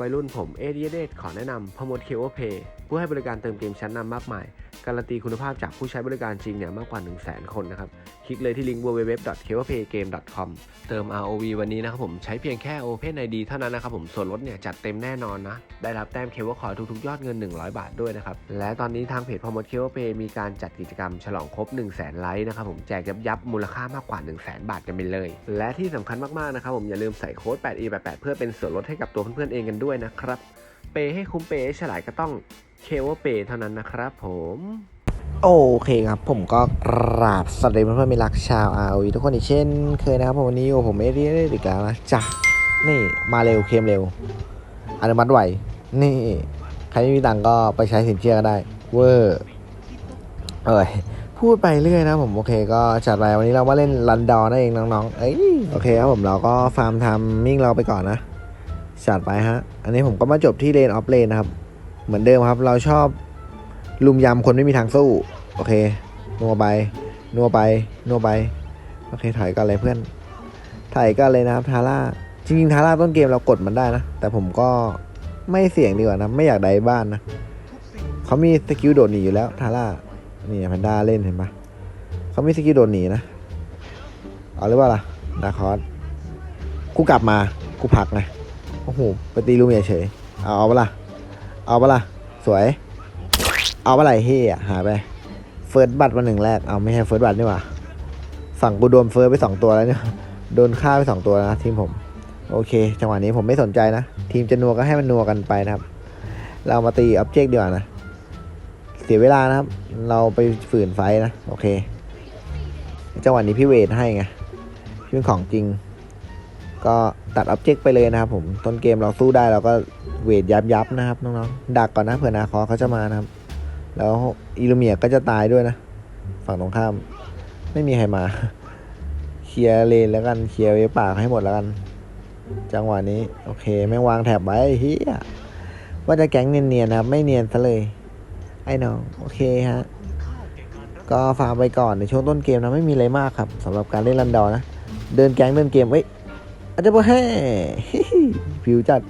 ช้าก่อนครับวัยรุ่นผมเอเดียเดขอแนะนำพมดเคโอเพย์เพื่อให้บริการเติมเกมชั้นนำมากมาย การันตีคุณภาพจากผู้ใช้บริการจริงเนี่ยมากกว่า 1 0 0 0 0แคนนะครับ คลิกเลยที่ลิงก์ www.keopaygame.com เติม ROV วันนี้นะครับผมใช้เพียงแค่ Open ID เท่านั้นนะครับผมส่วนลดเนี่ยจัดเต็มแน่นอนนะ ได้รับแต้มเคเบิลคอทุกๆ ยอดเงิน 100 บาทด้วยนะครับ และตอนนี้ทางเพจพมดเคโอเพย์มีการจัดกิจกรรมฉลองครบ 1 0 0 0 0แไลค์นะครับผมแจกยับยับมูลค่ามากกว่า 1 0 0 0 0 0บาทกันไปเลย และที่สำคัญมากๆนะครับผมอย่าลืมใส่โค้ด 8e88 เพื่อเป็นส่วนลดให้กับตัวเพื่อนๆเองกันด้วยนะครับเปย์ให้คุ้มเปย์ให้ฉลาดก็ต้อง เคเบิลเปย์เท่านั้นนะครับผมโอเคครับ ผมก็กราบสวัสดีเพื่อนๆมิรักชาวอาวีทุกคนอีกเช่น เคยนะครับ ผมวันนี้อยู่ผมเอเรียได้อีกแล้วนะจ้ะนี่มาเร็วเคมเร็วอนุมัติไหว นี่ ใครไม่มีตังก็ไปใช้สินเชื่อก็ได้ เวอร์เอ้ยพูดไปเรื่อยนะผมโอเค ก็จัดไปวันนี้เรามาเล่นรันดอนั่นเองน้องๆเอ้ยโอเคครับผมเราก็ฟาร์มทำมิ่งเราไปก่อนนะจัดไปฮะ อันนี้ผมก็มาจบที่เลนออฟเลนนะครับ เหมือนเดิมครับ เราชอบลุมยำคนไม่มีทางสู้ โอเค นัวไป นัวไป นัวไป โอเค ถอยกันเลยเพื่อน ถอยกันเลยนะครับ ทาร่า จริงๆ ทาร่าต้นเกมเรากดมันได้นะ แต่ผมก็ไม่เสี่ยงดีกว่านะ ไม่อยากได้บ้านนะ เขามีสกิลโดดหนีอยู่แล้ว ทาร่า นี่แพนด้าเล่นเห็นปะเขามีสกิลโดดหนีนะ เอาหรือเปล่าล่ะ นาคอสกูกลับมา กูผักไง โอ้โห ไปตีลูเมียเฉย เอาเอาปะล่ะ เอาปะล่ะ สวย เอาอะไรเฮียหาไป เฟิร์สบัตรมาหนึ่งแรก เอาไม่ใช่เฟิร์สบัตรนี่หว่าฝั่งกูโดนเฟิร์สไปสองตัวแล้วเนี่ย โดนฆ่าไปสองตัวแล้วนะทีมผม โอเค จังหวะนี้ผมไม่สนใจนะ ทีมจะนัวก็ให้มันนัวกันไปนะครับ เรามาตีออบเจกต์ดีกว่านะ เสียเวลานะครับ เราไปฝืนไฟนะ โอเค จังหวะนี้พี่เวทให้ไงพี่เป็นของจริง ก็ตัดออบเจกต์ไปเลยนะครับผมต้นเกมเราสู้ได้เราก็เวทยับยับนะครับน้องๆดักก่อนนะเผื่อนาคอเขาจะมานะครับ แล้วอิลูเมียก็จะตายด้วยนะ ฝั่งตรงข้าม ไม่มีใครมา เคลียร์เลนแล้วกันเคลียร์เวป่าให้หมดแล้วกัน จังหวะนี้ โอเคแม่วางแถบไว้เฮียว่าจะแก๊งเนียนๆนะครับ ไม่เนียนซะเลย ไอ้น้อง โอเคฮะก็ฟาร์มไปก่อนในช่วงต้นเกมนะไม่มีอะไรมากครับสำหรับการเล่นรันดอนะ เดินแก๊งเดินเกมเว้ย อาจจะบอกแฮ่ผิวจัด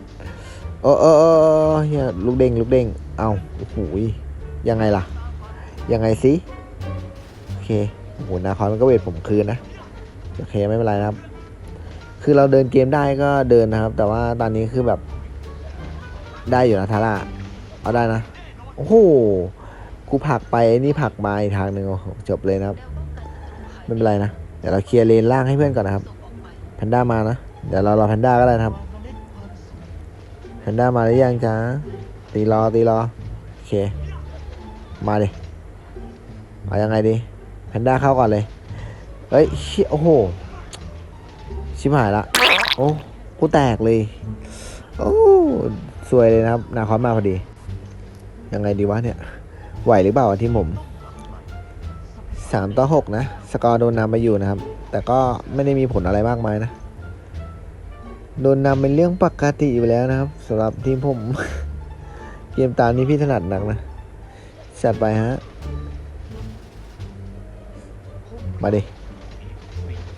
เออเออเออเฮียลูกเด้งลูกเด้งเอาโอ้โหยยังไงล่ะ ยังไงสิโอเคโอ้โหนาคอนมันก็เวทผมคืนนะโอเคไม่เป็นไรนะครับ คือเราเดินเกมได้ก็เดินนะครับ แต่ว่าตอนนี้คือแบบ ได้อยู่นะทาร่าเอาได้นะโอ้โหกูผักไปนี่ผักมาอีกทางหนึ่งโอ้โหจบเลยนะครับไม่เป็นไรนะเดี๋ยวเราเคลียร์เลนล่างให้เพื่อนก่อนนะครับแพนด้ามานะ เดี๋ยวเรารอแพนด้าก็ได้นะครับแพนด้ามาหรือยังจ๊ะตีรอตีรอโอเค มาดิเอายังไงดีแพนด้าเข้าก่อนเลยเฮ้ยเชี่ยโอ้โหชิบหายละโอ้กูแตกเลยโอ้สวยเลยนะครับนาคอนมาพอดี ยังไงดีวะเนี่ย ไหวหรือเปล่าทีมผมสามต่อหกนะ สกอร์โดนนำไปอยู่นะครับ แต่ก็ไม่ได้มีผลอะไรมากมายนะ โดนนำเป็นเรื่องปกติอยู่แล้วนะครับสำหรับทีมผม เกมตามนี้พี่ถนัดหนักนะจัดไปฮะ มาดิ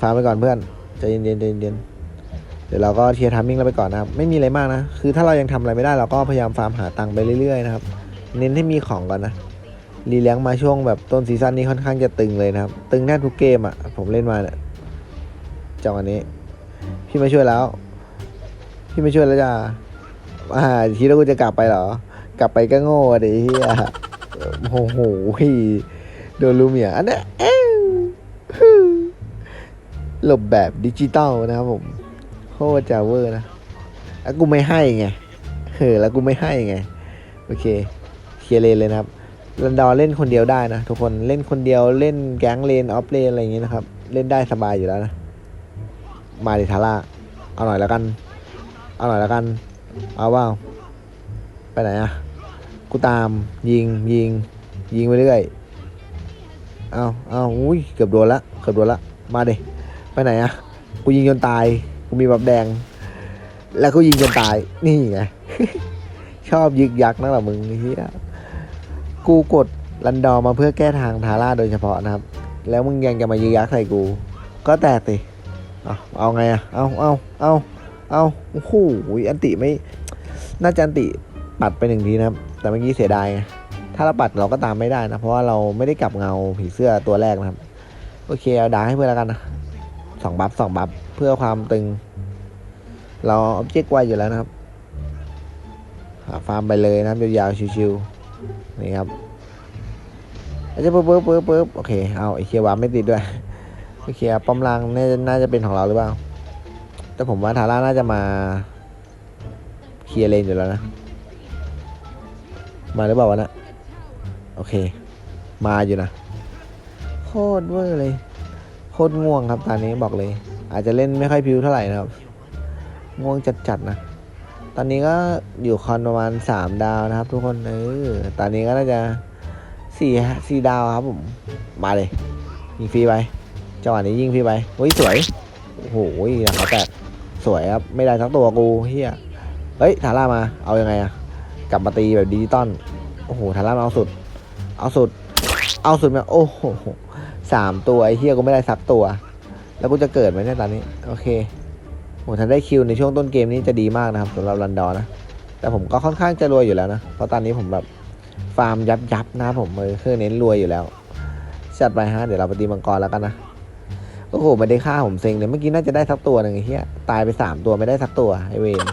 ฟาร์ไปก่อนเพื่อนใจเย็นๆใจเย็นๆเดี๋ยวเราก็เคลียร์ทามมิ่งเราไปก่อนนะครับ ไม่มีอะไรมากนะ คือถ้าเรายังทำอะไรไม่ได้เราก็พยายามฟาร์มหาตังค์ไปเรื่อยๆนะครับ เน้นให้มีของก่อนนะรีแลงมาช่วงแบบต้นซีซั่นนี้ค่อนข้างจะตึงเลยนะครับ ตึงแน่ทุกเกมอะ่ะ ผมเล่นมาเนี่ยจังหวะนี้ พี่มาช่วยแล้ว พี่ไมาช่วยแล้วจ้าอ่าทีแล้วกูจะกลับไปเหรอ กลับไปก็โง่ดิเฮียโอ้โหโดนลูเมียอันนี้หลบแบบดิจิตอลนะครับผมโคตรจะเวอร์นะแล้วกูไม่ให้ไงเออแล้วกูไม่ให้ไง โอเคเคลียร์เลนเลยนะครับรันดอร์เล่นคนเดียวได้นะทุกคนเล่นคนเดียวเล่นแก๊งเลนออฟเลนอะไรอย่างเงี้ยนะครับ เล่นได้สบายอยู่แล้วนะ มาดิทาร่าเอาหน่อยแล้วกัน เอาหน่อยแล้วกัน เอาว่าไปไหนอะกูตามยิงยิง ยิงไปเรื่อยเอาเอาอุ้ยเกือบโดนละเกือบโดนละมาเดไปไหนอะกูยิงจนตายกูมีแบบแดง แล้วกูยิงจนตายนี่ไงชอบยึกยักนักหรอมึงเฮียกูกดรันดอร์มาเพื่อแก้ทางทาร่าโดยเฉพาะนะครับ แล้วมึงยังจะมายึกยักใส่กู ก็แตกสิเอาเอาไงอะเอาเอาเอา เอาโอ้โหอันติไม่ น่าจะอันติปัดไปหนึ่งทีนะครับ แต่เมื่อกี้เสียดายไงถ้าเราปัดเราก็ตามไม่ได้นะ เพราะว่าเราไม่ได้กลับเงาผีเสื้อตัวแรกนะครับ โอเคเอาดาให้เพื่อนแล้วกันนะสองบัฟสองบัฟเพื่อความตึง เราออบเจกต์ไว้อยู่แล้วนะครับหาฟาร์มไปเลยนะยาวๆชิวๆนี่ครับอาจจะปึ๊บปึ๊บปึ๊บปึ๊บโอเคเอาไอเคียวาร์ไม่ติดด้วยโอเคป้อมล่างน่าจะน่าจะเป็นของเราหรือเปล่า แต่ผมว่าทาร่าน่าจะมาเคลียร์เลนอยู่แล้วนะ มาหรือเปล่าวะนะโอเค มาอยู่นะ โคตรเวอร์เลย โคตรง่วงครับตอนนี้บอกเลย อาจจะเล่นไม่ค่อยพิวเท่าไหร่นะครับ ง่วงจัดๆนะ ตอนนี้ก็อยู่คอนประมาณสามดาวนะครับ ทุกคนเออตอนนี้ก็น่าจะสี่สี่ดาวครับผม มาเลย ยิงฟรีไปจังหวะนี้ยิงฟรีไปเฮ้ยสวย โอ้โหนะครับแต่ สวยครับ ไม่ได้ทั้งตัวกูเฮียเฮ้ยทาร่ามา เอายังไงอะกลับมาตีแบบดิจิตอลโอ้โหทาร่ามาเอาสุด เอาสุด เอาสุดมาโอ้โหสามตัวไอ้เฮียกูไม่ได้สักตัว แล้วกูจะเกิดไหมเนี่ยตอนนี้ โอเคโหถ้าได้คิวในช่วงต้นเกมนี้จะดีมากนะครับสำหรับรันดอร์นะ แต่ผมก็ค่อนข้างจะรวยอยู่แล้วนะ เพราะตอนนี้ผมแบบฟาร์มยับยับนะผมเออคือเน้นรวยอยู่แล้วจัดไปฮะเดี๋ยวเราไปตีมังกรแล้วกันนะ โอ้โหไม่ได้ฆ่าผมเซ็งเลยเมื่อกี้น่าจะได้สักตัวหนึ่งไอ้เหี้ยตายไปสามตัวไม่ได้สักตัวไอเวน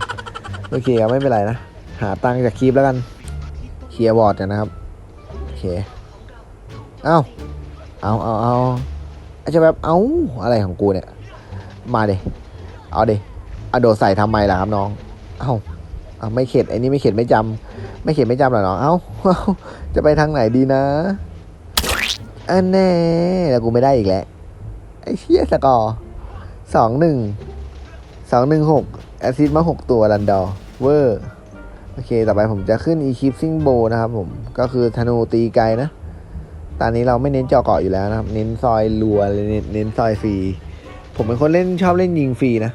โอเคครับไม่เป็นไรนะ หาตังค์จากคลิปแล้วกันเคลียร์บอร์ดกันนะครับโอเคเอ้าเอาเอาเอาอาจจะแบบเอาอะไรของกูเนี่ย มาเดเอาเดเอาโดดใส่ทำไมล่ะครับน้อง เอ้าเอาไม่เข็ดไอ้นี่ไม่เข็ดไม่จำไม่เข็ดไม่จำหรอน้องเอ้เอ้าจะไปทางไหนดีนะอันแน่แล้วกูไม่ได้อีกแล้ว ไอ้เชี่ยสกอร์สองหนึ่งสองหนึ่งหกแอซิดมาหกตัวรันดอร์เวอร์โอเค ต่อไปผมจะขึ้นอีคิปซิงโบนะครับผม ก็คือธนูตีไกลนะ ตอนนี้เราไม่เน้นเจาะเกาะอยู่แล้วนะครับ เน้นซอยรัวเลยเน้นเน้นซอยฟรี ผมเป็นคนเล่นชอบเล่นยิงฟรีนะ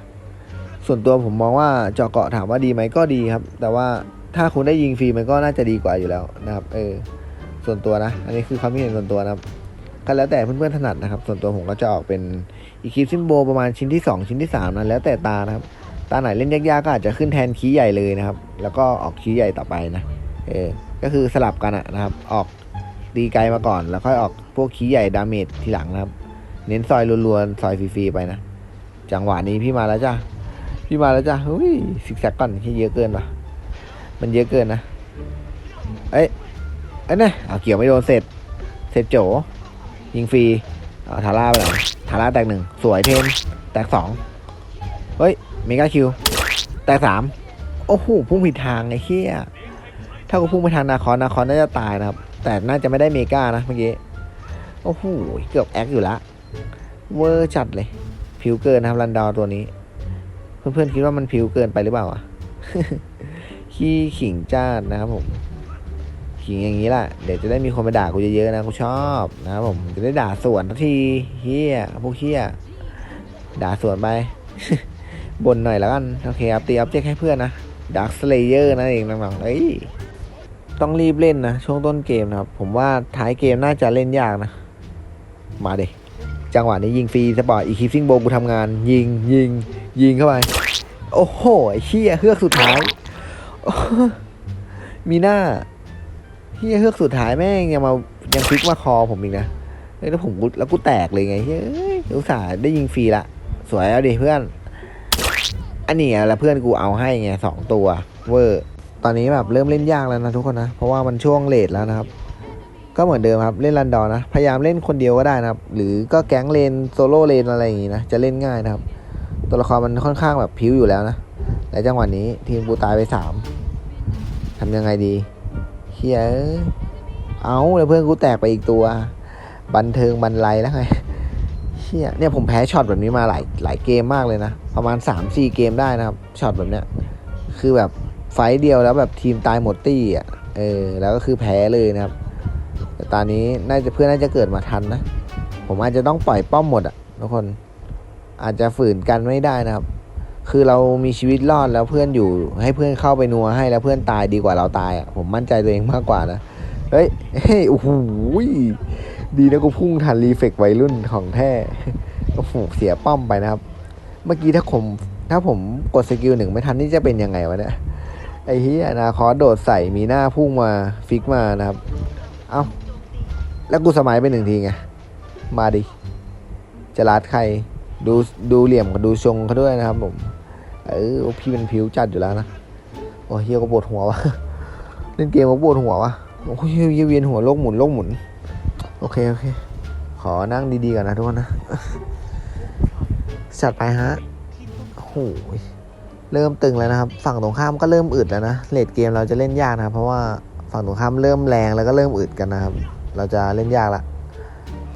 ส่วนตัวผมมองว่าเจาะเกาะถามว่าดีไหมก็ดีครับ แต่ว่าถ้าคุณได้ยิงฟรีมันก็น่าจะดีกว่าอยู่แล้วนะครับ เออ ส่วนตัวนะ อันนี้คือความคิดเห็นส่วนตัวนะครับ ก็แล้วแต่เพื่อนๆถนัดนะครับ ส่วนตัวผมก็จะออกเป็นอีคิปซิมโบประมาณชิ้นที่ 2 ชิ้นที่3นะแล้วแต่ตานะครับ ตาไหนเล่นยากๆก็อาจจะขึ้นแทนคีย์ใหญ่เลยนะครับ แล้วก็ออกคีย์ใหญ่ต่อไปนะเออก็คือสลับกันอะนะครับ ออกตีไกลมาก่อน แล้วค่อยออกพวกคีย์ใหญ่ดาเมจทีหลังนะครับ เน้นซอยรัวๆซอยฟรีๆไปนะจังหวะนี้พี่มาแล้วจ้าพี่มาแล้วจ้าเฮ้ยสิกแซกก่อนที่เยอะเกินป่ะมันเยอะเกินนะเอ้ยเอ้ยเนี่ยเอาเกี่ยวไม่โดนเสร็จเสร็จโจ ยิงฟรีทาร่าไปหน่อยทาร่าแตกหนึ่งสวยเทนแตกสองเฮ้ยเมกาคิว แตกสามโอ้โหพุ่งผิดทางไอ้เหี้ยถ้ากูพุ่งไปทางนาคอนนาคอนน่าจะตายนะครับ แต่น่าจะไม่ได้เมกานะเมื่อกี้โอ้โหเกือบแอคอยู่ละเวอร์จัดเลย ผิวเกินนะครับรันดาวตัวนี้ เพื่อนๆคิดว่ามันผิวเกินไปหรือเปล่าอะขี้ขิงจ้าดนะครับผม ขิงอย่างนี้แหละเดี๋ยวจะได้มีคนมาด่ากูเยอะๆนะกูชอบนะครับผมจะได้ด่าสวนทันทีเฮียพวกเฮียด่าสวนไปบ่นหน่อยแล้วกัน โอเคครับตีอัพเจกให้เพื่อนนะดักสเลเยอร์นั่นเองน้องๆเอ้ยต้องรีบเล่นนะ ช่วงต้นเกมนะครับ ผมว่าท้ายเกมน่าจะเล่นยากนะ มาเด็จังหวะนี้ยิงฟรีสปอร์ตอีคิปซิงโบกูทำงาน ยิงยิง ยิงเข้าไป โอ้โหเฮียเฮือกสุดท้าย มีหน้า เฮียเฮือกสุดท้ายแม่งยังมายังพลิกมาคอผมอีกนะเฮ้ยแล้วผมกูแล้วกูแตกเลยไงเฮ้ยอุตส่าห์ได้ยิงฟรีละสวยแล้วดิเพื่อน อันนี้แล้วเพื่อนกูเอาให้ไงสองตัวเวอร์ตอนนี้แบบเริ่มเล่นยากแล้วนะทุกคนนะ เพราะว่ามันช่วงเลทแล้วนะครับ ก็เหมือนเดิมครับเล่นรันดอร์นะ พยายามเล่นคนเดียวก็ได้นะครับ หรือก็แก๊งเลนโซโล่เลนอะไรอย่างงี้นะ จะเล่นง่ายนะครับ ตัวละครมันค่อนข้างแบบพิ้วอยู่แล้วนะและจังหวะนี้ทีมกูตายไปสามทำยังไงดี เฮียเอ้ยเอาแล้วเพื่อนกูแตกไปอีกตัว บันเทิงบันไลแล้วไงเฮียเนี่ยผมแพ้ช็อตแบบนี้มาหลายหลายเกมมากเลยนะ ประมาณ 3 4 เกมได้นะครับช็อตแบบเนี้ยคือแบบไฟเดียวแล้วแบบทีมตายหมดตี้อะเออแล้วก็คือแพ้เลยนะครับ แต่ตอนนี้น่าจะเพื่อนน่าจะเกิดมาทันนะ ผมอาจจะต้องปล่อยป้อมหมดอะทุกคนอาจจะฝืนกันไม่ได้นะครับ คือเรามีชีวิตรอดแล้วเพื่อนอยู่ ให้เพื่อนเข้าไปนัวให้แล้วเพื่อนตายดีกว่าเราตายอะผมมั่นใจตัวเองมากกว่านะเฮ้ยเฮ้ยโอ้โหดีนะกูพุ่งทันรีเฟกวัยรุ่นของแท้โอ้โหเสียป้อมไปนะครับ เมื่อกี้ถ้าผมถ้าผมกดสกิลหนึ่งไม่ทันนี่จะเป็นยังไงวะเนี่ยไอ้เฮียนาคอโดดใส่มีหน้าพุ่งมาฟิกมานะครับ เอ้าแล้วกูสมัยไปหนึ่งทีไง มาดิ จะรัดใครดูดูเหลี่ยมกับดูทรงเขาด้วยนะครับผม เออพี่เป็นผิวจัดอยู่แล้วนะโอ้เฮียก็ปวดหัววะเล่นเกมก็ปวดหัววะโอ้ยเฮียเวียนหัวโลกหมุนโลกหมุน โอเคโอเค ขอนั่งดีๆก่อนนะทุกคนนะจัดไปฮะโอ้โหเริ่มตึงแล้วนะครับ ฝั่งตรงข้ามก็เริ่มอึดแล้วนะเลดเกมเราจะเล่นยากนะครับเพราะว่าฝั่งตรงข้ามเริ่มแรงแล้วก็เริ่มอึดกันนะครับ เราจะเล่นยากละ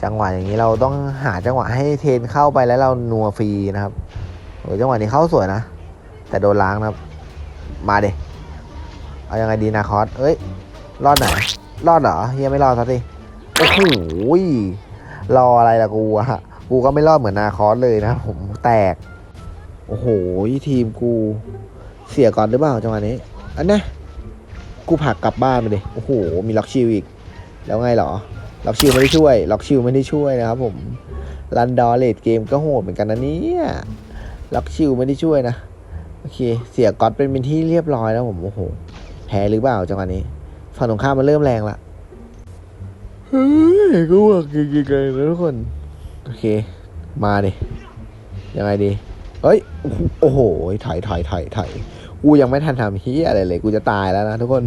จังหวะอย่างนี้เราต้องหาจังหวะให้เทนเข้าไปแล้วเรานัวฟรีนะครับโอ้ยจังหวะนี้เข้าสวยนะ แต่โดนล้างนะครับ มาเดเอายังไงดีนาคอสเอ้ย รอดไหน รอดเหรอเฮียไม่รอดสักทีโอ้โหรออะไรล่ะกูอะกูก็ไม่รอดเหมือนนาคอสเลยนะผมแตก โอ้โหทีมกูเสียก่อนหรือเปล่าจังหวะนี้ อันนี้กูผักกลับบ้านไปเลยโอ้โห มีล็อกชิลอีก แล้วไงเหรอ ล็อกชิลไม่ได้ช่วย ล็อกชิลไม่ได้ช่วยนะครับผมรันดอร์เลดเกมก็โหดเหมือนกันนะเนี่ย ล็อกชิลไม่ได้ช่วยนะ อเค เสียก๊อตเป็นเป็นที่เรียบร้อยแล้วผมโอ้โหแพ้หรือเปล่าจังหวะนี้ฝั่งตรงข้ามมันเริ่มแรงละเฮ้ยกูว่ากินๆเลยนะทุกคน โอเค มาดิ ยังไงดีเฮ้ย โอ้โหถอยถอยถอยถอยกูยังไม่ทันทำเฮียอะไรเลย กูจะตายแล้วนะทุกคน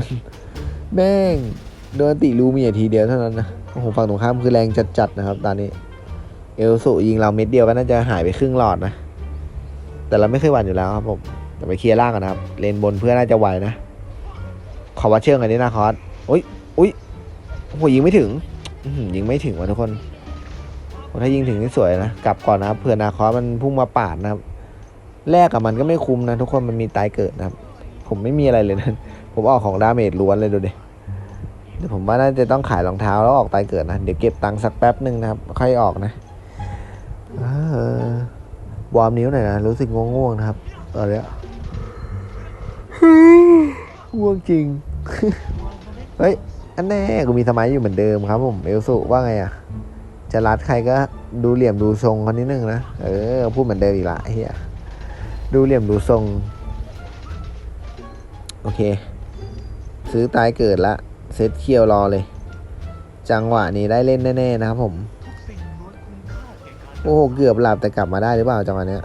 แม่งโดนติลูมีทีเดียวเท่านั้นนะ โอ้โห ฝั่งตรงข้ามคือแรงจัดๆนะครับ ตอนนี้ เอลสุยิงเราเม็ดเดียวก็น่าจะหายไปครึ่งหลอดนะ แต่เราไม่เคยหวั่นอยู่แล้วครับผม แต่ไปเคลียร์ล่างกันนะครับ เลนบนเพื่อนน่าจะไหวนะขอวัดเชิงอันนี้นะคอสอุ้ยอุ้ยโอ้โหยิงไม่ถึงยิงไม่ถึงว่ะทุกคนถ้ายิงถึงนี่สวยนะกลับก่อนนะครับเผื่อนาคอสมันพุ่งมาปาดนะครับแลกกับมันก็ไม่คุ้มนะ ทุกคนมันมีตายเกิดนะครับ ผมไม่มีอะไรเลยนะผมออกของดาเมจล้วนเลยดูดิเดี๋ยวผมว่าน่าจะต้องขายรองเท้าแล้วออกตายเกิดนะเดี๋ยวเก็บตังค์สักแป๊บหนึ่งนะครับค่อยออกนะวอร์มนิ้วหน่อยนะรู้สึกง่วงๆนะครับตอนเนี้ย ง่วงจริง เฮ้ย อันแน่กูมีสมัยอยู่เหมือนเดิมครับผม เอลสุว่าไงอะ จะรัดใครก็ดูเหลี่ยมดูทรงเขานิดนึงนะ เออ พูดเหมือนเดิมอีกละเฮียดูเหลี่ยมดูทรง โอเค ซื้อตายเกิดละ เซตเคียวรอเลย จังหวะนี้ได้เล่นแน่ ๆ นะครับผม โอ้โห เกือบหลับแต่กลับมาได้หรือเปล่าจังหวะเนี้ย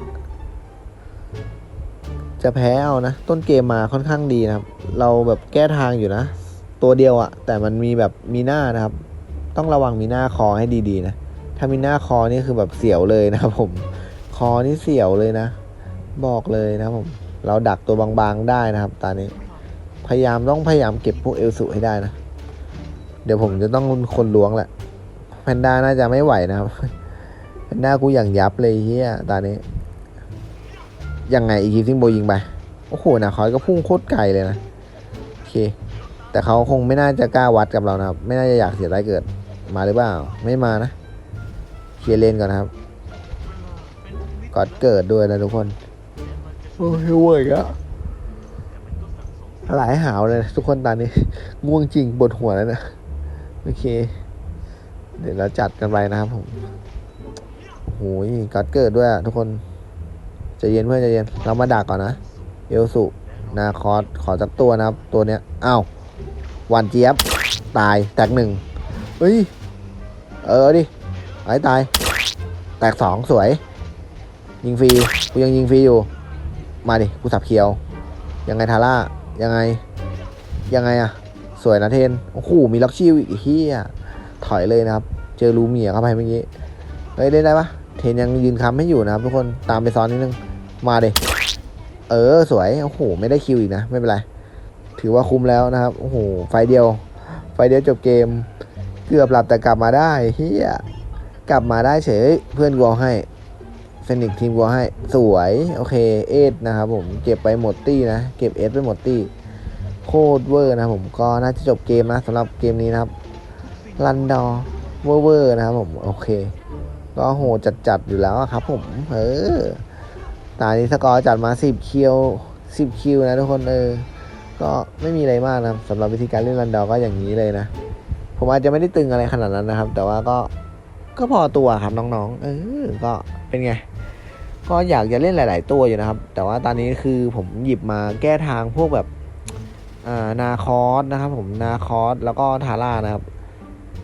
จะแพ้เอานะ ต้นเกมมาค่อนข้างดีนะครับ เราแบบแก้ทางอยู่นะ ตัวเดียวอะแต่มันมีแบบมีหน้านะครับ ต้องระวังมีหน้าคอให้ดีๆนะ ถ้ามีหน้าคอนี่คือแบบเสียวเลยนะครับผม คอนี่เสียวเลยนะ บอกเลยนะครับผม เราดักตัวบางๆได้นะครับตอนนี้ พยายามต้องพยายามเก็บพวกเอลสุให้ได้นะ เดี๋ยวผมจะต้องคนล้วงแหละแพนด้าน่าจะไม่ไหวนะครับแพนด้ากูอย่างยับเลยเฮียตอนนี้ ยังไงอีกทีซิงโบยิงไป โอ้โหนะคอยก็พุ่งโคตรไกลเลยนะโอเค แต่เขาคงไม่น่าจะกล้าวัดกับเรานะครับ ไม่น่าจะอยากเสียได้เกิดมาหรือเปล่า ไม่มานะเคลียร์เลนก่อนนะครับกอดเกิดด้วยนะทุกคน โอ้ยเว้ยอะหลายหาวเลยนะทุกคนตอนนี้ ง่วงจริงปวดหัวแล้วนะโอเค เดี๋ยวเราจัดกันไปนะครับผมโอ้โหกอดเกิดด้วยอะทุกคน ใจเย็นเพื่อนใจเย็น เรามาดักก่อนนะ เอลสุ นาคอสขอจักตัวนะครับ ตัวเนี้ยอ้าวหวันเจี๊ยบ ตาย แตกหนึ่งเฮ้ย เออดิไอ้ตาย แตกสองสวย ยิงฟรี กูยังยิงฟรีอยู่ มาดิ กูสับเคียว ยังไงทาร่า ยังไง ยังไงอะสวยนะเทน โอ้โห มีล็อกชิวอีกเฮียถอยเลยนะครับ เจอรูเมียเข้าไปเมื่อกี้ เฮ้ยเล่นได้ปะเทนยังยืนค้ำให้อยู่นะครับทุกคน ตามไปซ้อนนิดนึง มาเดเออสวย โอ้โห ไม่ได้คิวอีกนะ ไม่เป็นไร ถือว่าคุ้มแล้วนะครับ โอ้โห ไฟเดียว ไฟเดียวจบเกม เกือบหลับแต่กลับมาได้เฮียกลับมาได้เฉย เพื่อนกูเอาให้เฟนิกทีมกูเอาให้ สวย โอเค เอสนะครับผม เก็บไปหมดตี้นะ เก็บเอสไปหมดตี้ โคตรเวอร์นะผม ก็น่าจะจบเกมนะสำหรับเกมนี้นะครับรันดอร์เวอร์เวอร์นะครับผม โอเค ก็โหจัดจัดอยู่แล้วครับผม เออ ตานี้สกอร์จัดมา 10 คิว 10 คิวนะทุกคนเออ ก็ไม่มีอะไรมากนะสำหรับวิธีการเล่นรันดอร์ก็อย่างนี้เลยนะ ผมอาจจะไม่ได้ตึงอะไรขนาดนั้นนะครับ แต่ว่าก็ก็พอตัวครับน้องๆ เออ ก็เป็นไง ก็อยากจะเล่นหลาย ๆ ตัวอยู่นะครับ แต่ว่าตอนนี้คือผมหยิบมาแก้ทางพวกแบบานาคอสนะครับ ผมนาคอสแล้วก็ทาร่านะครับ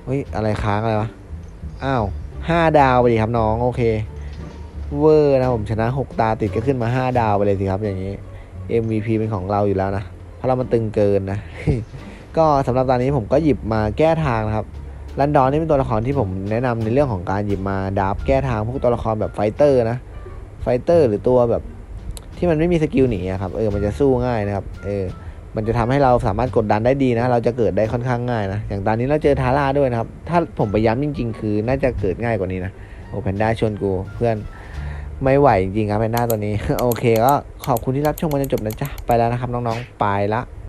เฮ้ยอะไรค้างอะไรวะ อ้าวห้าดาวไปดิครับน้อง โอเค เวอร์นะผมชนะหกตาติดก็ขึ้นมาห้าดาวไปเลยสิครับอย่างนี้ MVP เป็นของเราอยู่แล้วนะ เพราะเรามันตึงเกินนะ ก็สำหรับตอนนี้ผมก็หยิบมาแก้ทางนะครับลันดอนนี่เป็นตัวละครที่ผมแนะนำในเรื่องของการหยิบมาดับแก้ทางพวกตัวละครแบบไฟเตอร์นะไฟเตอร์หรือตัวแบบที่มันไม่มีสกิลหนีครับเออมันจะสู้ง่ายนะครับเออมันจะทำให้เราสามารถกดดันได้ดีนะ เราจะเกิดได้ค่อนข้างง่ายนะ อย่างตอนนี้เราเจอทาร่าด้วยนะครับ ถ้าผมไปย้ำจริง ๆ คือน่าจะเกิดง่ายกว่านี้นะโอ้แพนด้าชนกูเพื่อน ไม่ไหวจริงๆครับแพนด้าตัวนี้ โอเคก็ขอบคุณที่รับชมกันจนจบนะจ๊ะ ไปแล้วนะครับน้องๆ ไปละ